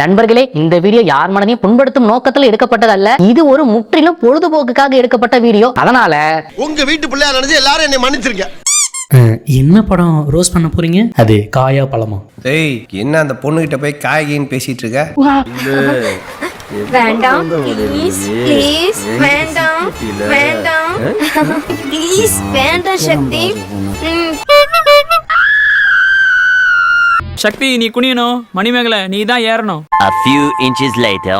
நண்பர்களே இந்த வீடியோ யார் மனதையும் புண்படுத்தும் நோக்கத்தில் எடுக்கப்பட்டதல்ல. இது ஒரு முற்றிலும் பொழுதுபோக்குக்காக எடுக்கப்பட்ட வீடியோ. அதனால உங்க வீட்டு பிள்ளையா நினைச்சு எல்லாரும் என்னை மன்னிச்சிருங்க. என்ன படம் ரோஸ் பண்ண போறீங்க? அது காயா பழமா. டேய் என்ன அந்த பொண்ணுகிட்ட போய் காய்கின்னு பேசிட்டு இருக்க? வேண்டாம். ப்ளீஸ் ப்ளீஸ் வேண்டாம். வேண்டாம். ப்ளீஸ் வேண்டாம் சக்தி. சக்தி நீ குனியணும். மணிமேகலை நீ தான் ஏறணும். A few inches later.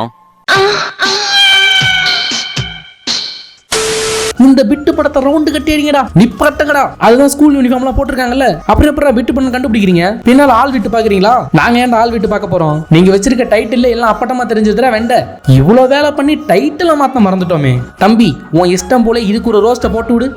இந்த பிட்டு படத்தை ரவுண்டு கட்டிடுங்கடா நிப்பாட்டுங்கடா. அதுதான் ஸ்கூல் யூனிஃபார்ம்லாம் போட்டிருக்காங்கல்ல. அப்புறம் எப்பறம் பிட்டு பண்ண கண்டுபிடிக்கிறீங்க? பின்னால ஆள் விட்டு பாக்குறீங்களா நாங்க ஏன் ஆள் விட்டு பார்க்க போறோம்? நீங்க வச்சிருக்க டைட்டில் எல்லாம் அப்பட்டமா தெரிஞ்சதுல வெண்ட. இவ்வளவு வேலை பண்ணி டைட்டில மாத்த மறந்துட்டோமே. தம்பி உன் இஷ்டம் போல இதுக்கு ஒரு ரோஸ்ட போட்டு விடு.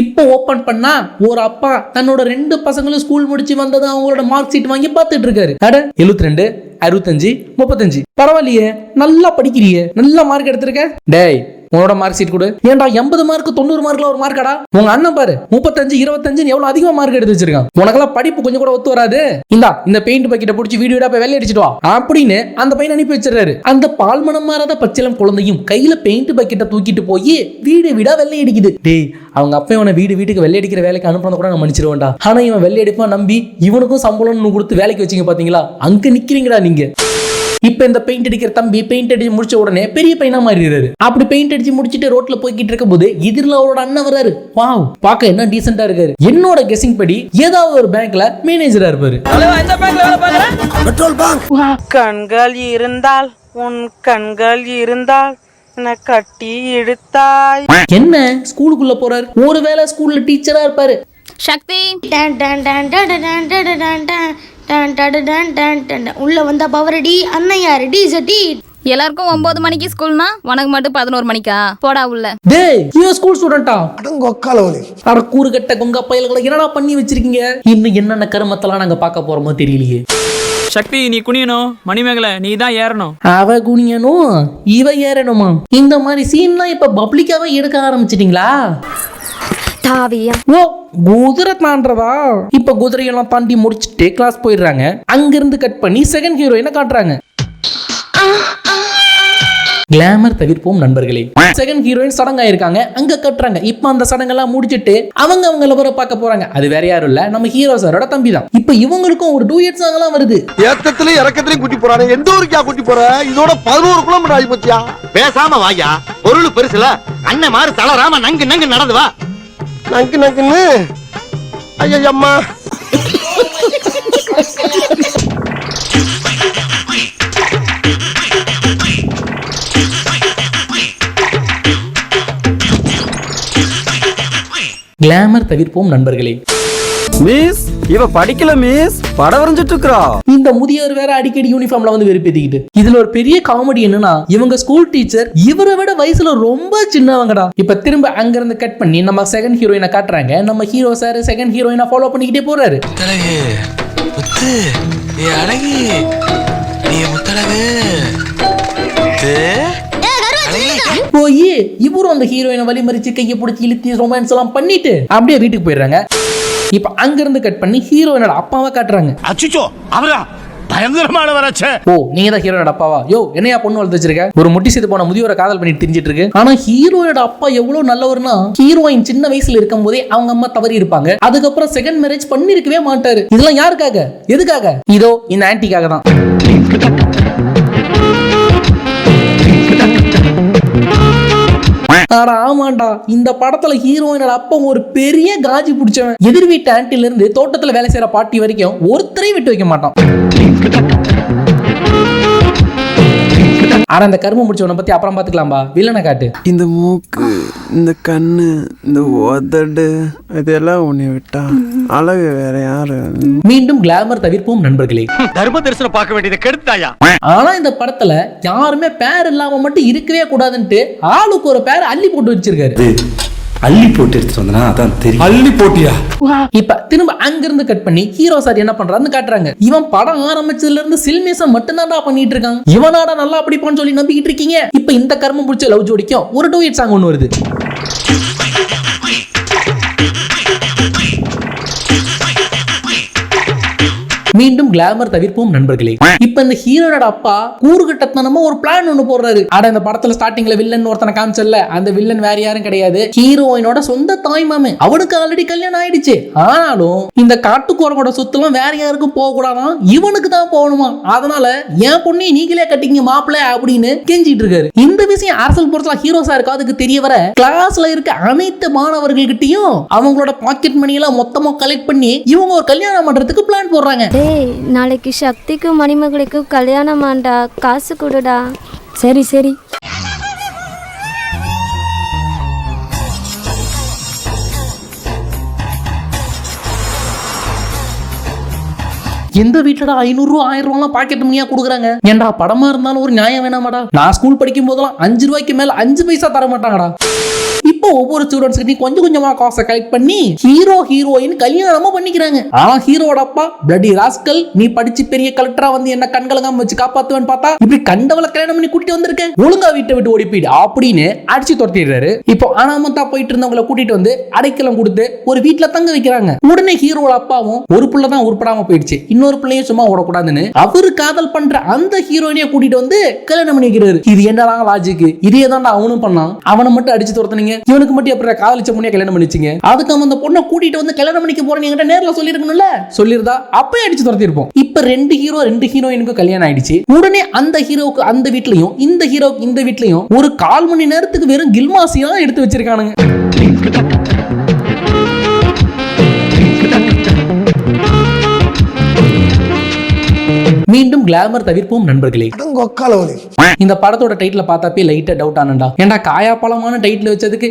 இப்போ ஓபன் பண்ணா ஒரு அப்பா தன்னோட ரெண்டு பசங்களும் ஸ்கூல் முடிச்சு வந்தது அவங்களோட மார்க் ஷீட் வாங்கி பார்த்துட்டு இருக்காரு. அட எழுபத்தி ரெண்டு அறுபத்தஞ்சு முப்பத்தஞ்சு. பரவாயில்லையே நல்லா படிக்கிறியே. நல்ல மார்க் எடுத்திருக்க. டேய் உன்னோட மார்க் ஷீட் கொடு. ஏன்டா எண்பது மார்க் தொண்ணூறு மார்க்ல ஒரு மார்க்கடா உங்க அண்ணன் பாரு முப்பத்தஞ்சு இருபத்தஞ்சு எவ்வளவு அதிகமா மார்க் எடுத்து வச்சிருக்கான். உனக்கெல்லாம் படிப்பு கொஞ்சம் கூட ஒத்து வராது. இந்தா இந்த பெயிண்ட் பக்கெட்டை பிடிச்சி வீடியோ போய் வெள்ளை அடிச்சிட்டு வா. அப்படின்னு அந்த பையன் அனுப்பி வச்சிடறாரு. அந்த பால்மனம் மாறாத பச்சிலம் குழந்தையும் கையில பெயிண்ட் பக்கெட்டை தூக்கிட்டு போய் வீடு வீடா வெள்ளை அடிக்குது டேய் அவங்க அப்பா இவனை வீடு வீட்டுக்கு வெள்ளை அடிக்கிற வேலைக்கு அனுப்புறத கூட நான் மன்னிச்சிருவேன்டா. ஆனா இவன் வெள்ளை அடிப்பான் நம்பி இவனுக்கும் சம்பளம்னு கொடுத்து வேலைக்கு வச்சிங்க பாத்தீங்களா? அங்க நிக்கிறீங்கடா நீங்க. இப்ப இந்த பெயிண்ட் அடிக்கிற தம்பி பெயிண்ட் அடிச்சு முடிச்ச உடனே பெரிய பையனா மாறிடுறாரு. அப்படி பெயிண்ட் அடிச்சு முடிச்சிட்டு ரோட்ல போய்கிட்டு இருக்கும் போது எதிரில் அவரோட அண்ணன் வராரு வாவ் பார்க்க என்ன டீசெண்டா இருக்காரு. என்னோட கெஸிங் படி ஏதாவது ஒரு பேங்க்ல மேனேஜரா இருப்பாரு. பெட்ரோல் பங்க் கண்கள் இருந்தால் உன் கண்கள் இருந்தால் என்னை கட்டி இழுத்தாய். என்ன? ஸ்கூலுக்குள்ள போறாரு. ஒருவேளை ஸ்கூல்ல டீச்சரா இருப்பாரு. சக்தி. டேன் டடு டன் டன் டன் உள்ளே வந்தால் பவரடி அண்ணன் ரெடி டிசட்டி எல்லாருக்கும் ஒன்பது மணிக்கு ஸ்கூல்னா உனக்கு மட்டும் பதினோரு மணிக்கா? போடா உள்ள. டேய் யூ ஸ்கூல் ஸ்டூடெண்டா அடங்கொக்கால ஒரு அட கூறுகட்ட கொங்க பயல்களை என்னடா பண்ணி வச்சிருக்கீங்க? இன்னும் என்னென்ன கருமத்தெல்லாம் நாங்க பார்க்க போறோமோ தெரியலையே. சக்தி நீ குனியணும். மணிமேகலை நீ தான் ஏறணும். அவ குனியணும் இவ ஏறணுமா? இந்த மாதிரி சீன்லாம் இப்ப பப்ளிக்காவே எடுக்க ஆரம்பிச்சிட்டீங்களா? தாவியா? ஓ குதிரை தாண்டதா இப்ப குதிரையெல்லாம் தாண்டி முடிச்சுட்டு கிளாஸ் போயிடுறாங்க. அங்கிருந்து கட் பண்ணி செகண்ட் ஹீரோயினை காட்டுறாங்க. கிளாமர் தவிர்ப்போம் நண்பர்களே. செகண்ட் ஹீரோயின் சடங்காயிருக்காங்க. அங்க கட்டுறாங்க. இப்ப அந்த சடங்கெல்லாம் முடிச்சிட்டு அவங்க அவங்க லவரை பார்க்க போறாங்க. அது வேற யாரும் இல்ல. நம்ம ஹீரோ சாரோட தம்பி தான். இப்ப இவங்களுக்கும் ஒரு டூயட் சாங் எல்லாம் வருது. ஏத்தத்திலயும் இறக்கத்திலயும் கூட்டி போறானே. எந்த ஊருக்கா கூட்டி போற? இதோட பதினோரு கிலோமீட்டர் ஆகி போச்சியா? பேசாம வாயா. பொருள் பெருசுல. அண்ணன் மாறு தளராம நங்கு நங்கு நடந்து வா. நங்கு நங்குன்னு. ஐயா அம்மா கிளாமர் தவிர்ப்போம் நண்பர்களே. மிஸ் இவ படிக்கல மிஸ் படம் வரைஞ்சிட்டு இருக்கா இந்த முதியவர் வேற அடிக்கடி யூனிஃபார்ம்ல வந்து வெறுப்பேத்திக்கிட்டு. இதுல ஒரு பெரிய காமெடி என்னன்னா இவங்க ஸ்கூல் டீச்சர் இவரை விட வயசுல ரொம்ப சின்னவங்கடா. இப்ப திரும்ப அங்க இருந்து கட் பண்ணி நம்ம செகண்ட் ஹீரோயினை காட்டுறாங்க. நம்ம ஹீரோ சார் செகண்ட் ஹீரோயினை ஃபாலோ பண்ணிக்கிட்டே போறாரு. போய் இவரும் அந்த ஹீரோயினை வழிமறிச்சு கையை பிடிச்சி இழுத்தி ரொமான்ஸ் எல்லாம் பண்ணிட்டு அப்படியே வீட்டுக்கு போயிடுறாங்க. இப்ப அங்க இருந்து கட் பண்ணி ஹீரோயினோட அப்பாவை காட்டுறாங்க. அச்சுச்சோ அவரா? பயங்கரமான வரச்ச ஓ நீங்க தான் ஹீரோயோட அப்பாவா? யோ என்னையா பொண்ணு வளர்த்து வச்சிருக்க ஒரு முட்டி செய்து போன முதியோரை காதல் பண்ணிட்டு தெரிஞ்சிட்டு இருக்கு. ஆனா ஹீரோயோட அப்பா எவ்வளவு நல்லவர்னா ஹீரோயின் சின்ன வயசுல இருக்கும் போதே அவங்க அம்மா தவறி இருப்பாங்க. அதுக்கப்புறம் செகண்ட் மேரேஜ் பண்ணிருக்கவே மாட்டாரு. இதெல்லாம் யாருக்காக? எதுக்காக? இதோ இந்த ஆன்டிக்காக தான் அட ஆமாண்டா. இந்த படத்துல ஹீரோயினோட அப்பா ஒரு பெரிய காஜி பிடிச்சவன். எதிர் வீட்டு ஆண்டில இருந்து தோட்டத்துல வேலை செய்யற பாட்டி வரைக்கும் ஒருத்தரையும் விட்டு வைக்க மாட்டான். ஆனா இந்த கரும முடிச்சவனை பத்தி அப்புறம் பாத்துக்கலாம்பா. வில்லனை காட்டு. இந்த மூக்கு இந்த கண்ணு இந்த உதடு இதெல்லாம் உன்னை விட்டா அழகு வேற யாரு? மீண்டும் கிளாமர் தவிர்ப்போம் நண்பர்களே. தர்ம தரிசனம் பார்க்க வேண்டியதை கெடுத்தாயா? ஆனா இந்த படத்துல யாருமே பேர் இல்லாம மட்டும் இருக்கவே கூடாதுன்ட்டு ஆளுக்கு ஒரு பேர் அள்ளி போட்டு வச்சிருக்காரு. அள்ளி போட்டு எடுத்துட்டு வந்தனா அதான் தெரியும். அள்ளி போட்டியா? இப்ப திரும்ப அங்கிருந்து கட் பண்ணி ஹீரோ சார் என்ன பண்றாருன்னு காட்டுறாங்க. இவன் படம் ஆரம்பிச்சதுல இருந்து சில்மேசன் மட்டும்தான்டா பண்ணிட்டு இருக்கான் இவனாடா நல்லா படிப்பான்னு சொல்லி நம்பிக்கிட்டு இருக்கீங்க. இப்ப இந்த கர்மம் பிடிச்ச லவ் ஜோடிக்கும் ஒரு டூயட் சாங் ஒன்று வருது. மீண்டும் கிளாமர் தவிர்ப்போம் நண்பர்களே. இப்ப இந்த ஹீரோனோட அப்பா கூறுகட்டத்தனமா ஒரு பிளான் ஒண்ணு போடுறாரு. ஆட இந்த படத்துல ஸ்டார்டிங்ல வில்லன் ஒருத்தனை காமிச்சல அந்த வில்லன் வேற யாரும் கிடையாது. ஹீரோயினோட சொந்த தாய் மாமே அவனுக்கு ஆல்ரெடி கல்யாணம் ஆயிடுச்சு. ஆனாலும் இந்த காட்டுக்கோரனோட சொத்துலாம் வேற யாருக்கும் போக கூடாதான் இவனுக்கு தான் போகணுமா? அதனால என் பொண்ணை நீங்களே கட்டிங்க மாப்பிள்ள அப்படின்னு கெஞ்சிட்டு இருக்காரு. இந்த விஷயம் அரசல் பொறுத்தல ஹீரோ சார் காதுக்கு தெரிய வர கிளாஸ்ல இருக்க அனைத்து மாணவர்கள்கிட்டயும் அவங்களோட பாக்கெட் மணி எல்லாம் மொத்தமா கலெக்ட் பண்ணி இவங்க ஒரு கல்யாணம் பண்றதுக்கு பிளான் போடுறாங்க. டேய் நாளைக்கு சக்திக்கும் மணிமகளுக்கும் கல்யாணமாண்டா காசு கொடுடா. சரி சரி. எந்த வீட்டுல ஐநூறு ரூபா ஆயிரம் ரூபாய் பாக்கெட் மணியா கொடுக்குறாங்க? ஏன்டா படமா இருந்தாலும் ஒரு நியாயம் வேணாமாடா. நான் ஸ்கூல் படிக்கும் போதெல்லாம் அஞ்சு ரூபாய்க்கு மேல அஞ்சு பைசா தர மாட்டாங்கடா இப்போ ஒவ்வொரு ஸ்டூடெண்ட்ஸ்க்கு நீ கொஞ்சம் கொஞ்சமா காசை கலெக்ட் பண்ணி ஹீரோ ஹீரோயின் கல்யாணமா பண்ணிக்கிறாங்க. ஆனா ஹீரோட அப்பா பிளடி ராஸ்கல் நீ படிச்சு பெரிய கலெக்டரா வந்து என்ன கண்கலங்காம வச்சு காப்பாத்துவேன்னு பார்த்தா இப்படி கண்டவள கல்யாணம் பண்ணி கூட்டிட்டு வந்திருக்கேன் ஒழுங்கா வீட்டை விட்டு ஓடி போயிடு அப்படின்னு அடிச்சு துரத்திடுறாரு. இப்போ அனாமத்தா போயிட்டு இருந்தவங்களை கூட்டிட்டு வந்து அடைக்கலம் கொடுத்து ஒரு வீட்டுல தங்க வைக்கிறாங்க. உடனே ஹீரோட அப்பாவும் ஒரு புள்ள தான் உருப்படாம போயிடுச்சு. இன்னொரு பிள்ளையும் சும்மா ஓடக்கூடாதுன்னு அவரு காதல் பண்ற அந்த ஹீரோயினைய கூட்டிட்டு வந்து கல்யாணம் பண்ணிக்கிறாரு. இது என்னடா லாஜிக் இதே தான் அவனும் பண்ணான். அவனை மட்டும் அடிச்சு துரத்துனீங்க. இவனுக்கு மட்டும் எப்படி காதலிச்ச பொண்ணைய கல்யாணம் பண்ணிச்சிங்க? அதுக்கு அந்த பொண்ணை கூட்டிட்டு வந்து கல்யாணம் பண்ணிக்க போறேன் என்கிட்ட நேர்ல சொல்லிருக்கணும்ல சொல்லிருந்தா அப்பயே அடிச்சு துரத்திருப்போம் இப்ப ரெண்டு ஹீரோ ரெண்டு ஹீரோயினுக்கும் கல்யாணம் ஆயிடுச்சு. உடனே அந்த ஹீரோவுக்கு அந்த வீட்லயும் இந்த ஹீரோவுக்கு இந்த வீட்லயும் ஒரு கால் மணி நேரத்துக்கு வெறும் கில்மாசியா எடுத்து வச்சிருக்கானுங்க. மீண்டும் கிளாமர் தவிர்ப்போம் நண்பர்களே. இந்த படத்தோட டைட்டில பார்த்தாப்பே லைட்டா டவுட் ஆனண்டா. ஏன்டா காயாப்பழமான டைட்டில் வச்சதுக்கு?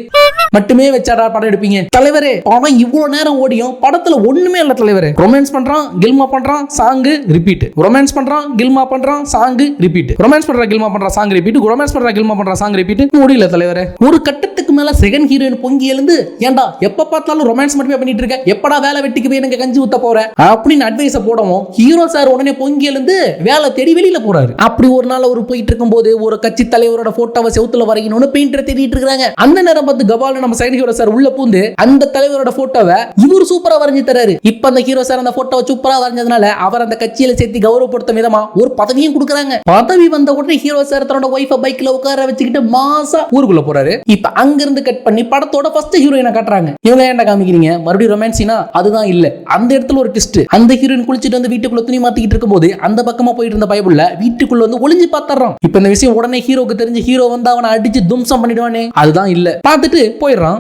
மட்டுமே வச்சாடா படம் எடுப்பீங்க? தலைவரே படம் இவ்வளவு நேரம் ஓடியும் படத்துல ஒண்ணுமே இல்ல தலைவரே. ரொமான்ஸ் பண்றான் கில்மா பண்றான் சாங்கு ரிப்பீட் ரொமான்ஸ் பண்றான் கில்மா பண்றான் சாங்கு ரிப்பீட் ரொமான்ஸ் பண்ற கில்மா பண்ற சாங் ரிப்பீட் ரொமான்ஸ் பண்ற கில்மா பண்ற சாங் ரிப்பீட் முடியல தலைவரே. ஒரு கட்டத்துக்கு மேல செகண்ட் ஹீரோயின் பொங்கி எழுந்து ஏன்டா எப்ப பார்த்தாலும் ரொமான்ஸ் மட்டுமே பண்ணிட்டு இருக்க? எப்படா வேலை வெட்டிக்கு போய் எனக்கு கஞ்சி ஊத்த போற? அப்படின்னு அட்வைஸ் போடவும் ஹீரோ சார் உடனே பொங்கி எழுந்து வேலை தேடி வெளியில போறாரு. அப்படி ஒரு நாள் அவர் போயிட்டு இருக்கும்போது ஒரு கட்சி தலைவரோட போட்டோவை செவுத்துல வரையணும்னு பெயிண்டர் தேடிட்டு இருக்காங்க அந்த நேரம் பார்த்து கபால் நம்ம சைடு ஹீரோ சார் உள்ள பூந்து அந்த தலைவரோட போட்டோவை இவர் சூப்பரா வரைஞ்சு தராரு. இப்ப அந்த ஹீரோ சார் அந்த போட்டோவை சூப்பரா வரைஞ்சதுனால அவர் அந்த கட்சியில சேர்த்து கௌரவப்படுத்தும் விதமா ஒரு பதவியும் கொடுக்குறாங்க. பதவி வந்த உடனே ஹீரோ சார் தன்னோட ஒய்ஃபை பைக்ல உட்கார வச்சுக்கிட்டு மாசா ஊருக்குள்ள போறாரு. இப்ப அங்கிருந்து கட் பண்ணி படத்தோட ஃபர்ஸ்ட் ஹீரோயினை காட்டுறாங்க. இவங்க ஏன்டா காமிக்கிறீங்க? மறுபடியும் ரொமான்ஸினா அதுதான் இல்ல. அந்த இடத்துல ஒரு ட்விஸ்ட் அந்த ஹீரோயின் குளிச்சிட்டு வந்து வீட்டுக்குள்ள துணி மாத்திக்கிட்டு இருக்கும்போது அந்த பக்கமா போயிட்டு இருந்த பயபுள்ள வீட்டுக்குள்ள வந்து ஒளிஞ்சு பாத்துறான். இப்ப இந்த விஷயம் உடனே ஹீரோக்கு தெரிஞ்சு ஹீரோ வந்து அவனை அடிச்சு தும்சம் பண்ணிடுவானே. அதுதான் இல்ல. பார்த்துட்டு போயிடுறான்.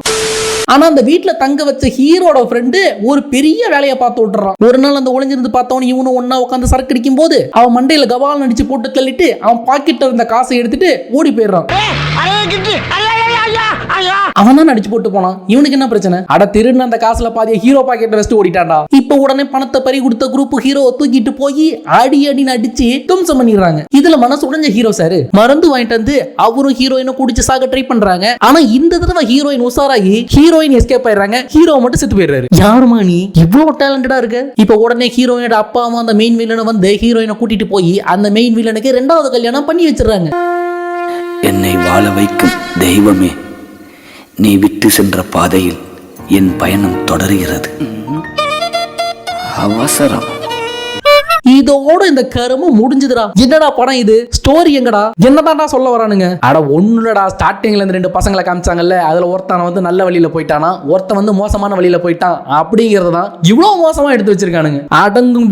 ஆனா அந்த வீட்ல தங்க வச்ச ஹீரோட ஃப்ரெண்டு ஒரு பெரிய வேலையை பார்த்து விட்டுறான். ஒரு நாள் அந்த ஒளிஞ்சிருந்து பார்த்தவன் இவனும் ஒண்ணா உட்காந்து சரக்கு அடிக்கும் போது அவன் மண்டையில கவால் நடிச்சு போட்டு தள்ளிட்டு அவன் பாக்கெட்ல இருந்த காசை எடுத்துட்டு ஓடி போயிடுறான். அவன் தான் அடிச்சு போட்டு போனான். இவனுக்கு என்ன பிரச்சனை? அட திருன்னு அந்த காசுல பாதிய ஹீரோ பாக்கெட் வச்சுட்டு ஓடிட்டான்டா. இப்ப உடனே பணத்தை பறி கொடுத்த குரூப் ஹீரோ தூக்கிட்டு போய் அடி அடின்னு அடிச்சு தும்சம் பண்ணிடுறாங்க. இதுல மனசு உடஞ்ச ஹீரோ சார். மருந்து வாங்கிட்டு வந்து அவரும் ஹீரோயினும் குடிச்சு சாக ட்ரை பண்றாங்க. ஆனா இந்த தடவை ஹீரோயின் உசாராகி ஹீரோயின் எஸ்கேப் ஆயிடுறாங்க. ஹீரோ மட்டும் செத்து போயிடுறாரு. யாருமா நீ? இவ்வளவு டேலண்டடா இருக்கு. இப்ப உடனே ஹீரோயினோட அப்பாவும் அந்த மெயின் வில்லனை வந்து ஹீரோயினை கூட்டிட்டு போய் அந்த மெயின் வில்லனுக்கு ரெண்டாவது கல்யாணம் பண்ணி வச்சிடுறாங்க. என்னை வாழ வைக்கும் தெய்வமே நீ விட்டு சென்ற பாதையில் என் பயணம் தொடர்கிறது. అవసరం இதோட இந்த கரும முடிஞ்சதுடா. என்னடா படம் இது? ஸ்டோரி எங்கடா? என்னதான்டா சொல்ல வரானுங்க? அட ஒண்ணுடா ஸ்டார்டிங்ல இந்த ரெண்டு பசங்களை காமிச்சாங்கல்ல அதுல ஒருத்தன் வந்து நல்ல வழியில போயிட்டானா ஒருத்தன் வந்து மோசமான வழியில போயிட்டான் அப்படிங்கறது தான் இவ்வளவு மோசமா எடுத்து வச்சிருக்கானுங்க. அடங்கும்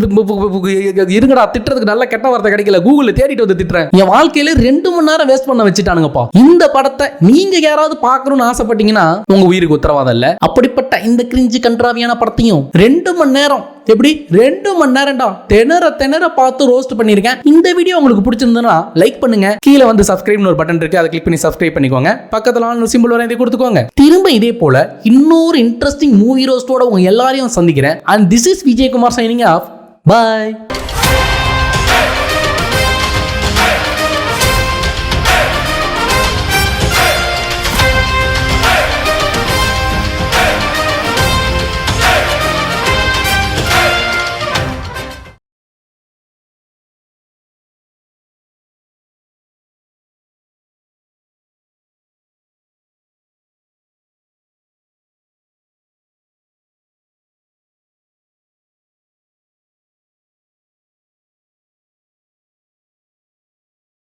இருங்கடா திட்டுறதுக்கு நல்ல கெட்ட வார்த்தை கிடைக்கல. கூகுள்ல தேடிட்டு வந்து திட்டுறேன். என் வாழ்க்கையில ரெண்டு மணி நேரம் வேஸ்ட் பண்ண வச்சுட்டானுங்கப்பா. இந்த படத்தை நீங்க யாராவது பார்க்கணும்னு ஆசைப்பட்டீங்கன்னா உங்க உயிருக்கு உத்தரவாதம் இல்ல. அப்படிப்பட்ட இந்த கிரிஞ்சு கன்றாவியான படத்தையும் ரெண்டு மணி நேரம் எப்படி? ரெண்டு மணி நேரம்டா. திணற திணற பார்த்து ரோஸ்ட் பண்ணியிருக்கேன் இந்த வீடியோ உங்களுக்கு பிடிச்சிருந்ததுன்னா லைக் பண்ணுங்க. கீழே வந்து சப்ஸ்கிரைப்னு ஒரு பட்டன் இருக்கு. அதை கிளிக் பண்ணி சப்ஸ்கிரைப் பண்ணிக்கோங்க. பக்கத்துல ஆன் சிம்பிள் இதை கொடுத்துக்கோங்க. திரும்ப இதே போல இன்னொரு இன்ட்ரெஸ்டிங் மூவி ரோஸ்டோட உங்க எல்லாரையும் சந்திக்கிறேன். And this is Vijayakumar signing off bye